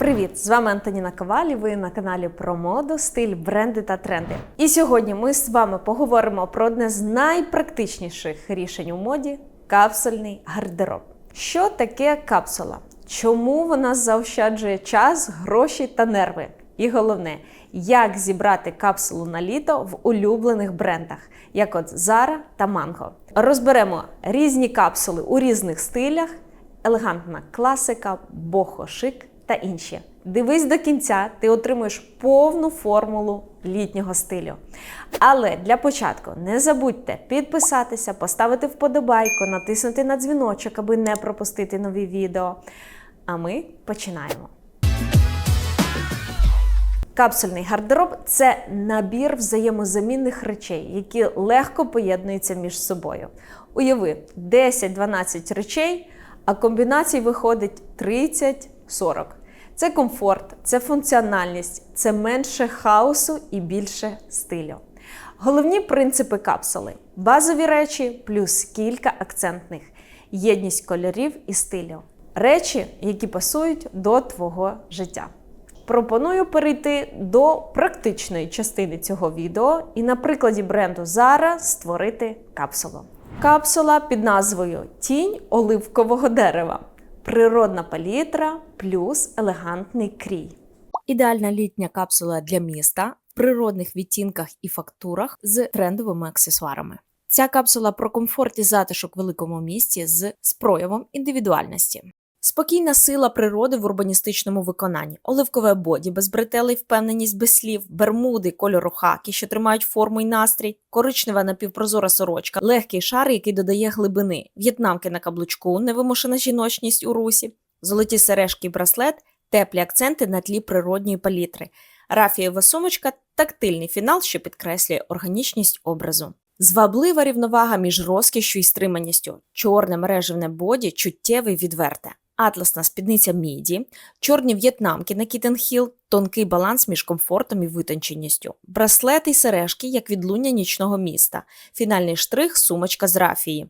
Привіт! З вами Антоніна Ковалі. Ви на каналі про моду, стиль, бренди та тренди. І сьогодні ми з вами поговоримо про одне з найпрактичніших рішень у моді капсульний гардероб. Що таке капсула? Чому вона заощаджує час, гроші та нерви? І головне, як зібрати капсулу на літо в улюблених брендах, як от Zara та Mango. Розберемо різні капсули у різних стилях, елегантна класика, бохо-шик та інші. Дивись до кінця, ти отримуєш повну формулу літнього стилю. Але для початку не забудьте підписатися, поставити вподобайку, натиснути на дзвіночок, аби не пропустити нові відео. А ми починаємо. Капсульний гардероб це набір взаємозамінних речей, які легко поєднуються між собою. Уяви 10-12 речей, а комбінацій виходить 30-40. Це комфорт, це функціональність, це менше хаосу і більше стилю. Головні принципи капсули: базові речі плюс кілька акцентних, єдність кольорів і стилю. Речі, які пасують до твого життя. Пропоную перейти до практичної частини цього відео і на прикладі бренду Zara створити капсулу. Капсула під назвою Тінь оливкового дерева. Природна палітра плюс елегантний крій. Ідеальна літня капсула для міста в природних відтінках і фактурах з трендовими аксесуарами. Ця капсула про комфорт і затишок в великому місті з спроявом проявом індивідуальності. Спокійна сила природи в урбаністичному виконанні, оливкове боді, без бретелей, впевненість без слів, бермуди кольору хакі, що тримають форму й настрій, коричнева напівпрозора сорочка, легкий шар, який додає глибини, в'єтнамки на каблучку, невимушена жіночність у русі, золоті сережки і браслет, теплі акценти на тлі природньої палітри, рафієва сумочка, тактильний фінал, що підкреслює органічність образу. Зваблива рівновага між розкішшю і стриманістю, чорне мережевне боді, чуттєве й відверте атласна спідниця міді, чорні в'єтнамки на Кітенхіл, тонкий баланс між комфортом і витонченістю, браслети й сережки, як відлуння нічного міста, фінальний штрих, сумочка з рафії.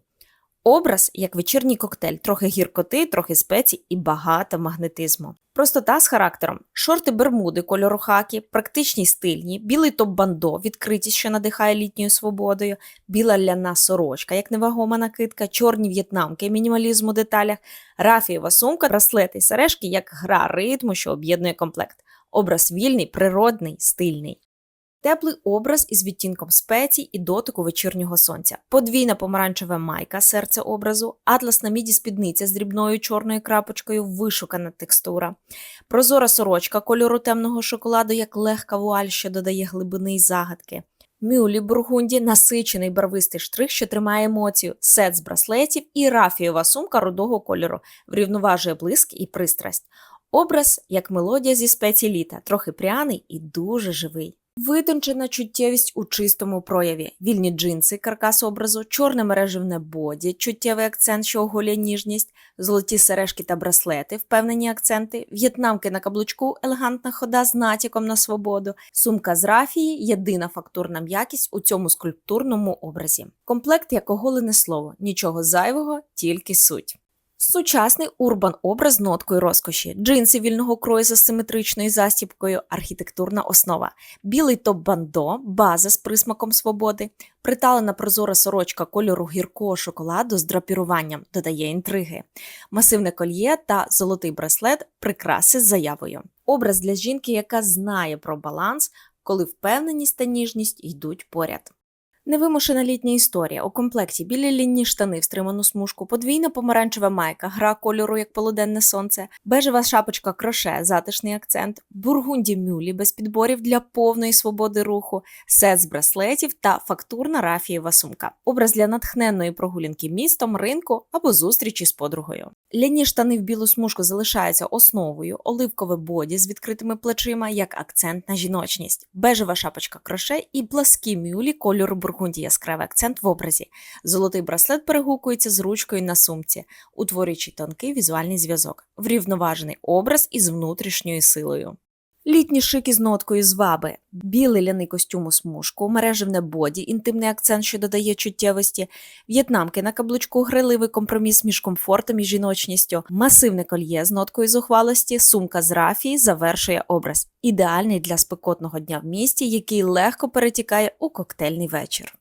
Образ як вечірній коктейль, трохи гіркоти, трохи спецій і багато магнетизму. Простота з характером: шорти бермуди кольору хакі, практичні стильні, білий топ-бандо, відкритість, що надихає літньою свободою, біла ляна сорочка, як невагома накидка, чорні в'єтнамки, мінімалізм у деталях, рафієва сумка, браслети й сережки, як гра ритму, що об'єднує комплект. Образ вільний, природний, стильний. Теплий образ із відтінком спецій і дотику вечірнього сонця, подвійна помаранчева майка, серце образу, атласна міді спідниця з дрібною чорною крапочкою, вишукана текстура, прозора сорочка кольору темного шоколаду, як легка вуаль, що додає глибини й загадки. Мюлі бургунді насичений барвистий штрих, що тримає емоцію, сет з браслетів і рафієва сумка рудого кольору, врівноважує блиск і пристрасть. Образ як мелодія зі спецій трохи пряний і дуже живий. Витончена чуттєвість у чистому прояві, вільні джинси, каркас образу, чорне мережевне боді, чуттєвий акцент, що оголює ніжність, золоті сережки та браслети, впевнені акценти, в'єтнамки на каблучку, елегантна хода з натяком на свободу, сумка з рафії, єдина фактурна м'якість у цьому скульптурному образі. Комплект як оголене слово, нічого зайвого, тільки суть. Сучасний урбан образ з ноткою розкоші, джинси вільного крою з асиметричною застібкою, архітектурна основа, білий топ-бандо, база з присмаком свободи, приталена прозора сорочка кольору гіркого шоколаду з драпіруванням додає інтриги, масивне кольє та золотий браслет прикраси з заявою. Образ для жінки, яка знає про баланс, коли впевненість та ніжність йдуть поряд. Невимушена літня історія. У комплекті білі лінні штани в стриману смужку, подвійна помаранчева майка, гра кольору як полуденне сонце, бежева шапочка кроше, затишний акцент, бургунді мюлі без підборів для повної свободи руху, сет з браслетів та фактурна рафієва сумка. Образ для натхненної прогулянки містом, ринку або зустрічі з подругою. Лінні штани в білу смужку залишаються основою, оливкове боді з відкритими плечима як акцент на жіночність, бежева шапочка кроше і пласкі мюлі кольору бургунді яскравий акцент в образі. Золотий браслет перегукується з ручкою на сумці, утворюючи тонкий візуальний зв'язок, врівноважений образ із внутрішньою силою. Літні шики з ноткою зваби, білий ляний костюм у смужку, мережевне боді, інтимний акцент, що додає чуттєвості, в'єтнамки на каблучку, гриливий компроміс між комфортом і жіночністю, масивне кольє з ноткою зухвалості, сумка з рафії завершує образ. Ідеальний для спекотного дня в місті, який легко перетікає у коктейльний вечір.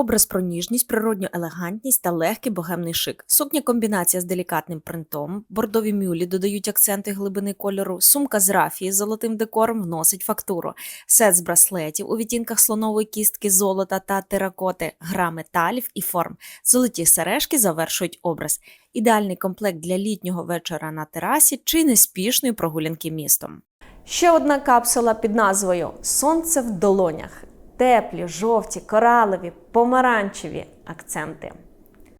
Образ про ніжність, природню елегантність та легкий богемний шик. Сукня комбінація з делікатним принтом, бордові мюлі додають акценти глибини кольору, сумка з рафії з золотим декором вносить фактуру, сет з браслетів у відтінках слонової кістки, золота та теракоти, гра металів і форм. Золоті сережки завершують образ. Ідеальний комплект для літнього вечора на терасі чи неспішної прогулянки містом. Ще одна капсула під назвою Сонце в долонях. Теплі, жовті, коралові, помаранчеві акценти.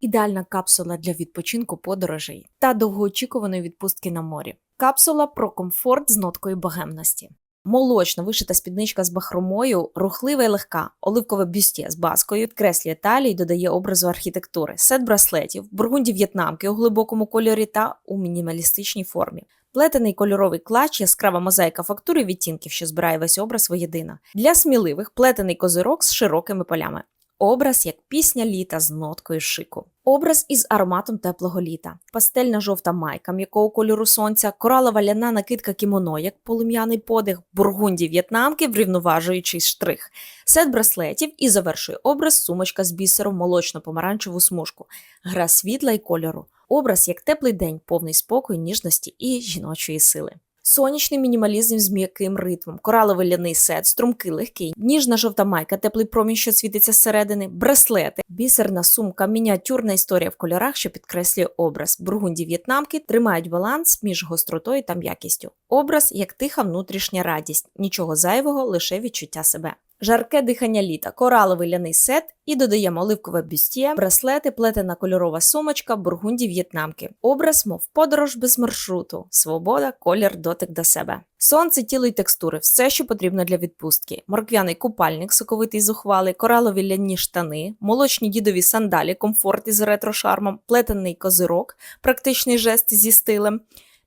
Ідеальна капсула для відпочинку подорожей та довгоочікуваної відпустки на морі. Капсула про комфорт з ноткою богемності. Молочно вишита спідничка з бахромою, рухлива і легка, оливкове бюстє з баскою, підкреслює талію і додає образу архітектури, сет браслетів, бургунді в'єтнамки у глибокому кольорі та у мінімалістичній формі. Плетений кольоровий клач, яскрава мозаїка фактури відтінків, що збирає весь образ воєдина. Для сміливих плетений козирок з широкими полями. Образ як пісня літа з ноткою шику. Образ із ароматом теплого літа, пастельна жовта майка м'якого кольору сонця, коралова ляна накидка кімоно, як полум'яний подих, бургунді в'єтнамки, врівноважуючий штрих, сет браслетів і завершує образ сумочка з бісером молочно-помаранчеву смужку, гра світла і кольору. Образ як теплий день, повний спокою, ніжності і жіночої сили. Сонячний мінімалізм з м'яким ритмом, кораловий ляний сет, струмки легкий, ніжна жовта майка, теплий промінь, що світиться зсередини, браслети, бісерна сумка, мініатюрна історія в кольорах, що підкреслює образ. Бургунді в'єтнамки тримають баланс між гостротою та м'якістю. Образ як тиха внутрішня радість, нічого зайвого, лише відчуття себе. Жарке дихання літа, кораловий ляний сет і додаємо оливкове бюстє, браслети, плетена кольорова сумочка, бургунді в'єтнамки. Образ, мов подорож без маршруту, свобода, колір, дотик до себе. Сонце, тіло й текстури все, що потрібно для відпустки. Морквяний купальник, соковитий зухвалий, коралові ляні штани, молочні дідові сандалі, комфорт із ретро-шармом, плетений козирок, практичний жест зі стилем.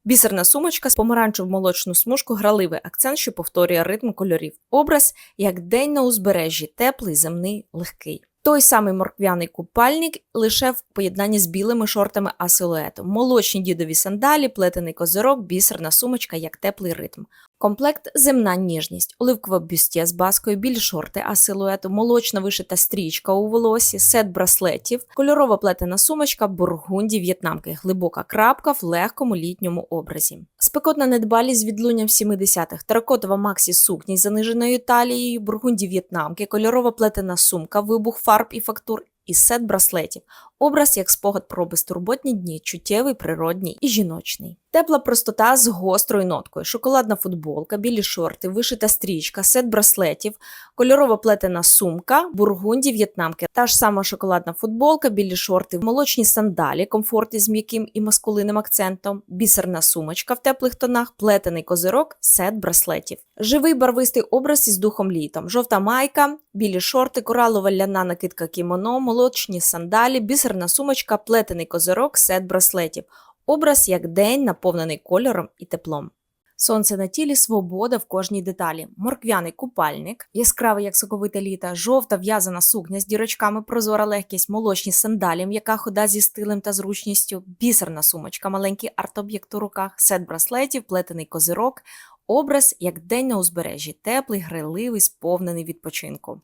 Бісерна сумочка з помаранчево молочну смужку, граливий акцент, що повторює ритм кольорів. Образ як день на узбережжі, теплий, земний, легкий. Той самий морквяний купальник лише в поєднанні з білими шортами а силуетом. Молочні дідові сандалі, плетений козирок, бісерна сумочка як теплий ритм. Комплект земна ніжність, оливкове бюстє з баскою, білі шорти, а силуету, молочна вишита стрічка у волосі, сет браслетів, кольорова плетена сумочка, бургунді, в'єтнамки, глибока крапка в легкому літньому образі. Спекотна недбалість з відлунням 70-х, теракотова максі сукні з заниженою талією, бургунді в'єтнамки, кольорова плетена сумка, вибух фарб і фактур. І сет браслетів. Образ як спогад про безтурботні дні, чуттєвий, природній і жіночний. Тепла простота з гострою ноткою, шоколадна футболка, білі шорти, вишита стрічка, сет браслетів, кольорова плетена сумка, бургунді в'єтнамки, та ж сама шоколадна футболка, білі шорти, молочні сандалі, комфорт із м'яким і маскулинним акцентом, бісерна сумочка в теплих тонах, плетений козирок, сет браслетів. Живий барвистий образ із духом літом, жовта майка, білі шорти, коралова ляна накидка кімоно, молочні сандалі, бісерна сумочка, плетений козирок, сет браслетів. Образ як день, наповнений кольором і теплом. Сонце на тілі, свобода в кожній деталі. Морквяний купальник, яскравий, як соковите літа, жовта в'язана сукня з дірочками, прозора легкість, молочні сандалі, м'яка хода зі стилем та зручністю, бісерна сумочка, маленький арт-об'єкт у руках, сет браслетів, плетений козирок, образ як день на узбережжі, теплий, гриливий, сповнений відпочинку.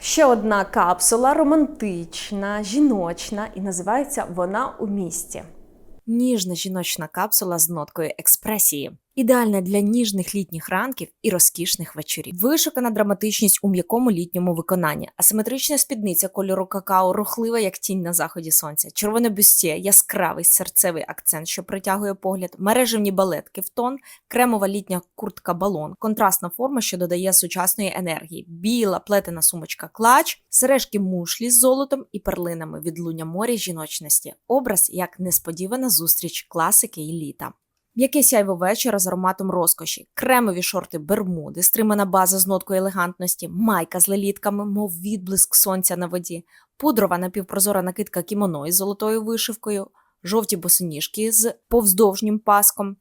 Ще одна капсула романтична, жіночна, і називається Вона у місті. Ніжна жіночна капсула з ноткою експресії. Ідеальна для ніжних літніх ранків і розкішних вечорів. Вишукана драматичність у м'якому літньому виконанні, асиметрична спідниця кольору какао, рухлива, як тінь на заході сонця, червоне бюстє, яскравий серцевий акцент, що притягує погляд, мережевні балетки в тон, кремова літня куртка балон, контрастна форма, що додає сучасної енергії, біла плетена сумочка клач, сережки мушлі з золотом і перлинами відлуння моря жіночності. Образ як несподівана зустріч класики і літа. М'яке сяйво вечора з ароматом розкоші, кремові шорти бермуди, стримана база з ноткою елегантності, майка з лелітками, мов відблиск сонця на воді, пудрова напівпрозора накидка кімоно із золотою вишивкою, жовті босоніжки з повздовжнім паском,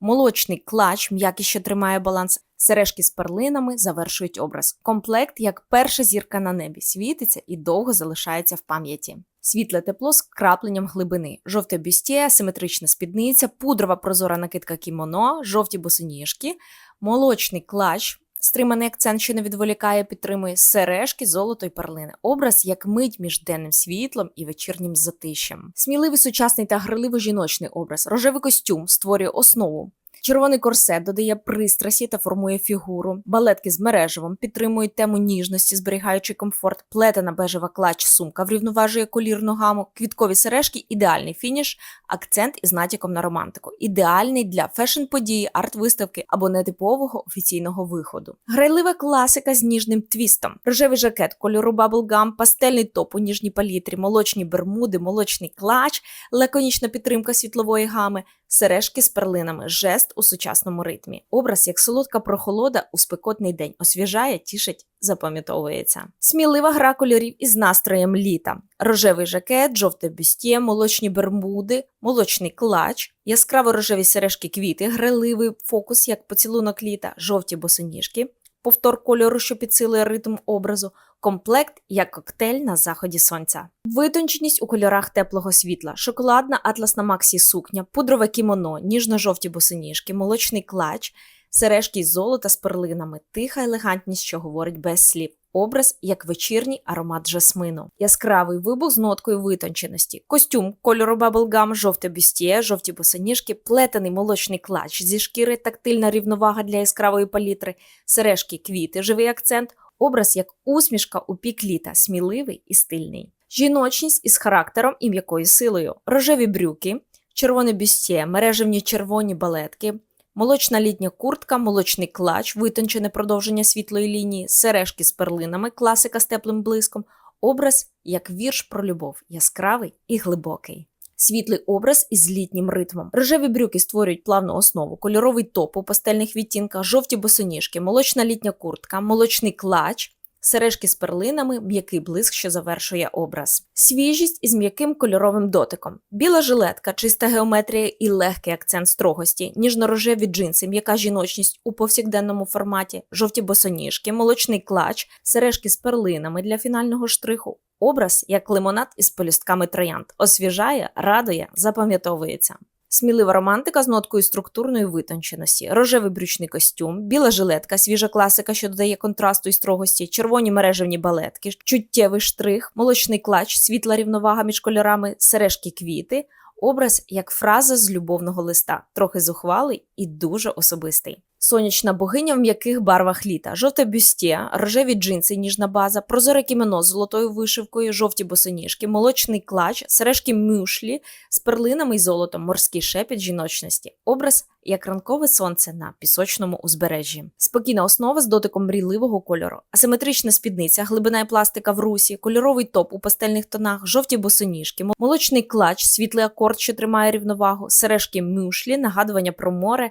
молочний клач, м'який, що тримає баланс, Сережки з перлинами завершують образ. Комплект, як перша зірка на небі, світиться і довго залишається в пам'яті. Світле тепло з крапленням глибини, жовте бюстє, симетрична спідниця, пудрова прозора накидка кімоно, жовті босоніжки, молочний клач, стриманий акцент, що не відволікає, підтримує сережки, золото й перлини. Образ як мить між денним світлом і вечірнім затишем. Сміливий сучасний та гриливо жіночний образ. Рожевий костюм створює основу. Червоний корсет додає пристрасті та формує фігуру. Балетки з мережевом підтримують тему ніжності, зберігаючи комфорт. Плетена бежева клач сумка врівноважує колірну гаму. Квіткові сережки ідеальний фініш, акцент із натяком на романтику. Ідеальний для фешн-події, арт-виставки або нетипового офіційного виходу. Грайлива класика з ніжним твістом. Рожевий жакет кольору Bubblegum, пастельний топ у ніжній палітрі, молочні бермуди, молочний клач, лаконічна підтримка світлової гами. Сережки з перлинами, жест у сучасному ритмі. Образ як солодка прохолода у спекотний день освіжає, тішить, запам'ятовується. Смілива гра кольорів із настроєм літа: рожевий жакет, жовте бюстє, молочні бермуди, молочний клач, яскраво рожеві сережки квіти, граливий фокус як поцілунок літа, жовті босоніжки. Повтор кольору, що підсилує ритм образу, комплект як коктейль на заході сонця. Витонченість у кольорах теплого світла, шоколадна атласна максі сукня, пудрове кімоно, ніжно-жовті босоніжки, молочний клач, сережки із золота з перлинами, тиха елегантність, що говорить без слів. Образ як вечірній аромат жасмину, яскравий вибух з ноткою витонченості, костюм кольору Bubblegum, жовте бюстє, жовті босоніжки, плетений молочний клач зі шкіри, тактильна рівновага для яскравої палітри, сережки, квіти, живий акцент, образ як усмішка у пік літа, сміливий і стильний. Жіночність із характером і м'якою силою, рожеві брюки, червоне бюстє, мережевні червоні балетки, молочна літня куртка, молочний клач, витончене продовження світлої лінії, сережки з перлинами, класика з теплим блиском, образ як вірш про любов, яскравий і глибокий. Світлий образ із літнім ритмом. Рожеві брюки створюють плавну основу, кольоровий топ у пастельних відтінках, жовті босоніжки, молочна літня куртка, молочний клач, сережки з перлинами, м'який блиск, що завершує образ. Свіжість із м'яким кольоровим дотиком. Біла жилетка, чиста геометрія і легкий акцент строгості, ніжно-рожеві джинси, м'яка жіночність у повсякденному форматі, жовті босоніжки, молочний клач, сережки з перлинами для фінального штриху. Образ як лимонад із полюстками троянд. Освіжає, радує, запам'ятовується. Смілива романтика з ноткою структурної витонченості, рожевий брючний костюм, біла жилетка, свіжа класика, що додає контрасту і строгості, червоні мережевні балетки, чуттєвий штрих, молочний клач, світла рівновага між кольорами, сережки квіти, образ як фраза з любовного листа, трохи зухвалий і дуже особистий. Сонячна богиня в м'яких барвах літа, жовте бюстє, рожеві джинси, ніжна база, прозоре кімено з золотою вишивкою, жовті босоніжки, молочний клач, сережки мюшлі з перлинами й золотом, морський шепіт жіночності. Образ як ранкове сонце на пісочному узбережжі. Спокійна основа з дотиком мрійливого кольору, асиметрична спідниця, глибина і пластика в русі, кольоровий топ у пастельних тонах, жовті босоніжки, молочний клач, світлий акорд, що тримає рівновагу, сережки мюшлі, нагадування про море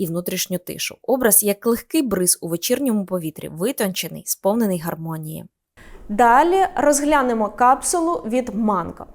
і внутрішню тишу. Образ як легкий бриз у вечірньому повітрі, витончений, сповнений гармонії. Далі розглянемо капсулу від Манго.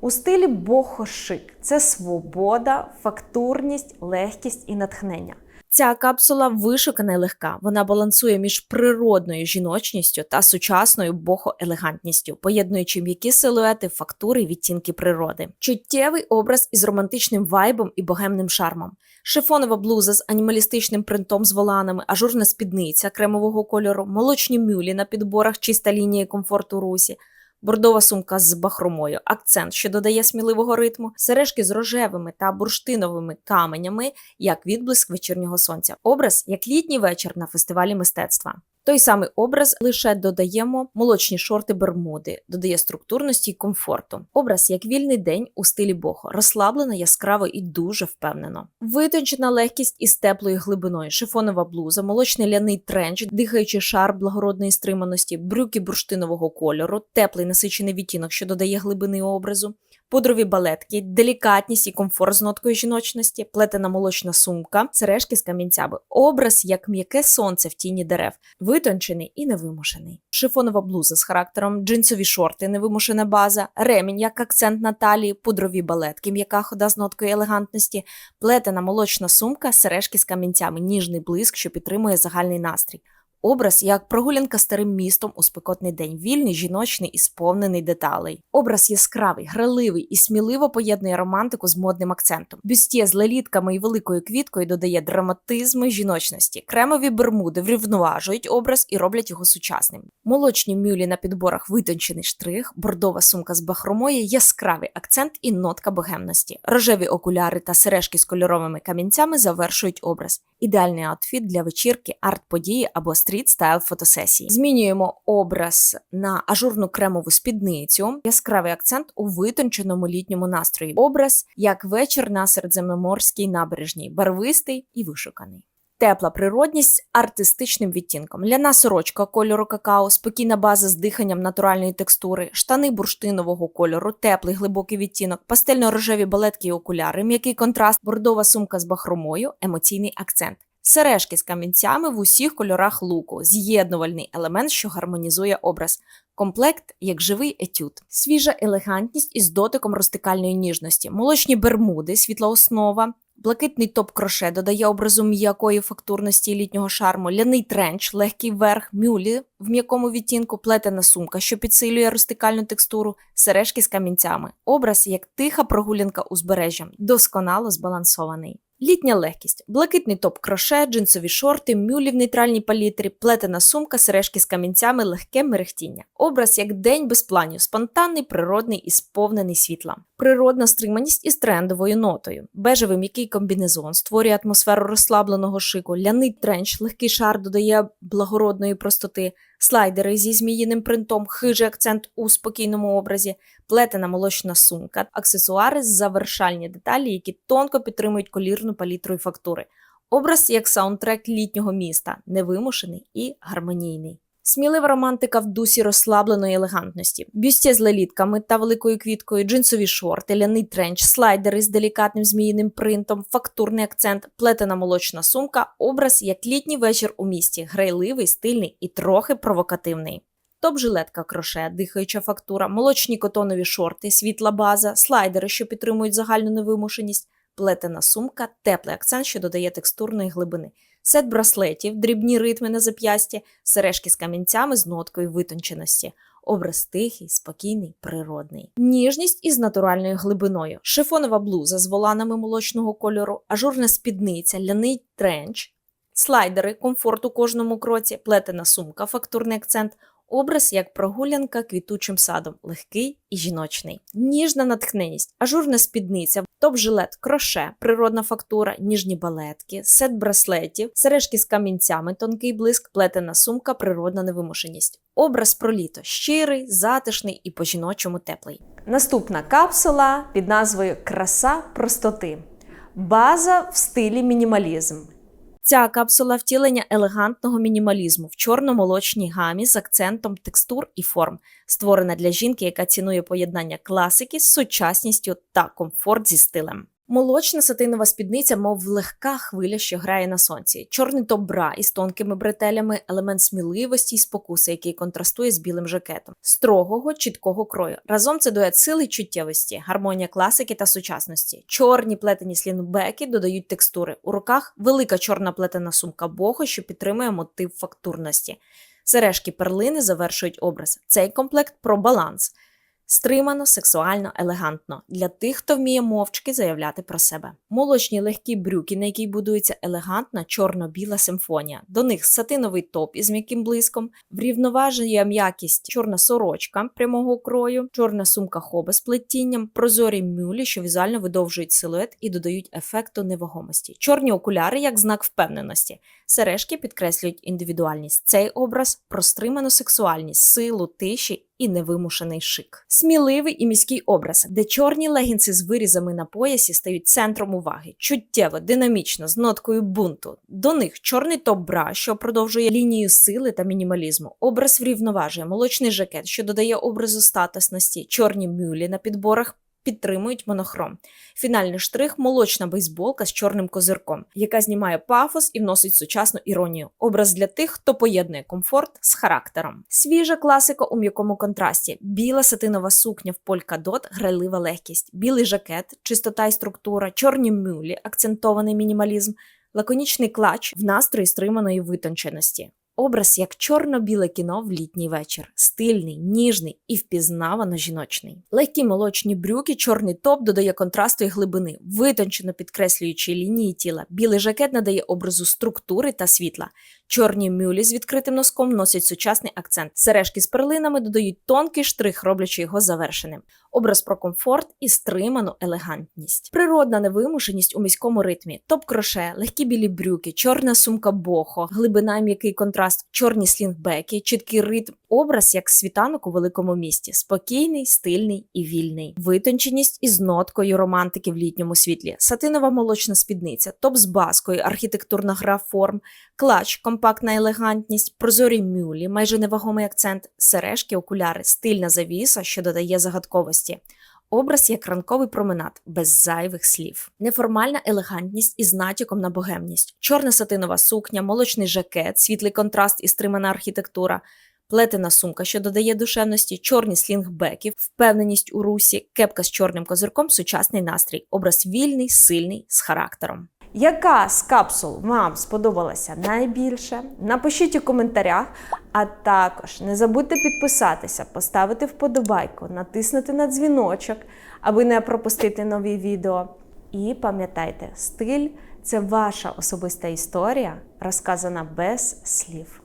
У стилі бохо-шик – це свобода, фактурність, легкість і натхнення. Ця капсула вишукана і легка. Вона балансує між природною жіночністю та сучасною бохо-елегантністю, поєднуючи м'які силуети, фактури і відтінки природи. Чуттєвий образ із романтичним вайбом і богемним шармом. Шифонова блуза з анімалістичним принтом з воланами, ажурна спідниця кремового кольору, молочні мюлі на підборах, чиста лінія комфорту русі. Бордова сумка з бахромою, акцент, що додає сміливого ритму, сережки з рожевими та бурштиновими каменями, як відблиск вечірнього сонця. Образ як літній вечір на фестивалі мистецтва. Той самий образ лише додаємо молочні шорти бермуди, додає структурності й комфорту. Образ як вільний день у стилі бохо, розслаблено, яскраво і дуже впевнено. Витончена легкість із теплою глибиною, шифонова блуза, молочний ляний тренч, дихаючий шар благородної стриманості, брюки бурштинового кольору, теплий насичений відтінок, що додає глибини образу. Пудрові балетки, делікатність і комфорт з ноткою жіночності, плетена молочна сумка, сережки з камінцями, образ як м'яке сонце в тіні дерев, витончений і невимушений. Шифонова блуза з характером, джинсові шорти, невимушена база, ремінь як акцент на талії, пудрові балетки, м'яка хода з ноткою елегантності, плетена молочна сумка, сережки з камінцями, ніжний блиск, що підтримує загальний настрій. Образ як прогулянка старим містом у спекотний день, вільний, жіночний і сповнений деталей. Образ яскравий, граливий і сміливо поєднує романтику з модним акцентом. Бюстє з лелітками і великою квіткою додає драматизму і жіночності. Кремові бермуди врівноважують образ і роблять його сучасним. Молочні мюлі на підборах витончений штрих, бордова сумка з бахромої, яскравий акцент і нотка богемності. Рожеві окуляри та сережки з кольоровими камінцями завершують образ. Ідеальний аутфіт для вечірки, арт-події або стріт-стайл фотосесії. Змінюємо образ на ажурну кремову спідницю, яскравий акцент у витонченому літньому настрої. Образ як вечір на середземноморській набережній, барвистий і вишуканий. Тепла природність артистичним відтінком. Ляна сорочка кольору какао, спокійна база з диханням натуральної текстури, штани бурштинового кольору, теплий глибокий відтінок, пастельно-рожеві балетки і окуляри, м'який контраст, бордова сумка з бахромою, емоційний акцент. Сережки з камінцями в усіх кольорах луку, з'єднувальний елемент, що гармонізує образ. Комплект як живий етюд, свіжа елегантність із дотиком розтикальної ніжності, молочні бермуди, світла основа, блакитний топ кроше додає образу м'якої фактурності і літнього шарму, ляний тренч, легкий верх, мюлі в м'якому відтінку, плетена сумка, що підсилює розтикальну текстуру, сережки з камінцями. Образ як тиха прогулянка узбережжям, досконало збалансований. Літня легкість, блакитний топ кроше, джинсові шорти, мюлі в нейтральній палітрі, плетена сумка, сережки з камінцями, легке мерехтіння. Образ як день без планів, спонтанний, природний і сповнений світла. Природна стриманість із трендовою нотою. Бежевий м'який комбінезон створює атмосферу розслабленого шику, ляний тренч, легкий шар додає благородної простоти, слайдери зі зміїним принтом, хижий акцент у спокійному образі, плетена молочна сумка, аксесуари завершальні деталі, які тонко підтримують колірну палітру і фактури. Образ як саундтрек літнього міста, невимушений і гармонійний. Смілива романтика в дусі розслабленої елегантності, бюстє з лелітками та великою квіткою, джинсові шорти, ляний тренч, слайдери з делікатним зміїним принтом, фактурний акцент, плетена молочна сумка, образ як літній вечір у місті, грайливий, стильний і трохи провокативний. Топ-жилетка кроше, дихаюча фактура, молочні котонові шорти, світла база, слайдери, що підтримують загальну невимушеність, плетена сумка, теплий акцент, що додає текстурної глибини, сет браслетів, дрібні ритми на зап'ясті, сережки з камінцями з ноткою витонченості. Образ тихий, спокійний, природний. Ніжність із натуральною глибиною, шифонова блуза з воланами молочного кольору, ажурна спідниця, ляний тренч, слайдери, комфорт у кожному кроці, плетена сумка, фактурний акцент, Образ як прогулянка квітучим садом, легкий і жіночний, ніжна натхненість, ажурна спідниця, топ-жилет, кроше, природна фактура, ніжні балетки, сет браслетів, сережки з камінцями, тонкий блиск, плетена сумка, природна невимушеність. Образ про літо щирий, затишний і по-жіночому теплий. Наступна капсула під назвою Краса простоти. База в стилі мінімалізм. Ця капсула втілення елегантного мінімалізму в чорно-молочній гамі з акцентом текстур і форм, створена для жінки, яка цінує поєднання класики з сучасністю та комфорт зі стилем. Молочна сатинова спідниця, мов легка хвиля, що грає на сонці. Чорний топ бра із тонкими бретелями, елемент сміливості і спокуси, який контрастує з білим жакетом, строгого, чіткого крою. Разом це дует сили чуттєвості, гармонія класики та сучасності. Чорні плетені слінбеки додають текстури. У руках велика чорна плетена сумка бохо, що підтримує мотив фактурності. Сережки перлини завершують образ. Цей комплект про баланс. Стримано, сексуально, елегантно для тих, хто вміє мовчки заявляти про себе. Молочні легкі брюки, на якій будується елегантна чорно-біла симфонія. До них сатиновий топ із м'яким блиском, врівноважує м'якість чорна сорочка прямого крою, чорна сумка хоби з плетінням, прозорі мюлі, що візуально видовжують силует і додають ефекту невагомості. Чорні окуляри як знак впевненості. Сережки підкреслюють індивідуальність. Цей образ про стриману сексуальність, силу, тиші і невимушений шик. Сміливий і міський образ, де чорні легінси з вирізами на поясі стають центром уваги, чуттєво, динамічно, з ноткою бунту. До них чорний топ-бра, що продовжує лінію сили та мінімалізму. Образ врівноважує, молочний жакет, що додає образу статусності, чорні мюлі на підборах. Підтримують монохром. Фінальний штрих молочна бейсболка з чорним козирком, яка знімає пафос і вносить сучасну іронію. Образ для тих, хто поєднує комфорт з характером. Свіжа класика у м'якому контрасті: біла сатинова сукня в полькадот, грайлива легкість, білий жакет, чистота і структура, чорні мюлі, акцентований мінімалізм, лаконічний клач в настрої стриманої витонченості. Образ як чорно-біле кіно в літній вечір, стильний, ніжний і впізнавано жіночний. Легкі молочні брюки, чорний топ додає контрасту і глибини, витончено підкреслюючи лінії тіла. Білий жакет надає образу структури та світла. Чорні мюлі з відкритим носком носять сучасний акцент. Сережки з перлинами додають тонкий штрих, роблячи його завершеним. Образ про комфорт і стриману елегантність. Природна невимушеність у міському ритмі. Топ-кроше, легкі білі брюки, чорна сумка бохо, глибина м'який контраст, чорні слінгбеки, чіткий ритм. Образ як світанок у великому місті, спокійний, стильний і вільний. Витонченість із ноткою романтики в літньому світлі, сатинова молочна спідниця, топ з баскою, архітектурна гра форм, клач, компактна елегантність, прозорі мюлі, майже невагомий акцент, сережки, окуляри, стильна завіса, що додає загадковості. Образ як ранковий променад без зайвих слів, неформальна елегантність із натяком на богемність, чорна сатинова сукня, молочний жакет, світлий контраст і стримана архітектура, плетена сумка, що додає душевності, чорні слінгбеки, впевненість у русі, кепка з чорним козирком, сучасний настрій, образ вільний, сильний, з характером. Яка з капсул вам сподобалася найбільше? Напишіть у коментарях, а також не забудьте підписатися, поставити вподобайку, натиснути на дзвіночок, аби не пропустити нові відео. І пам'ятайте, стиль це ваша особиста історія, розказана без слів.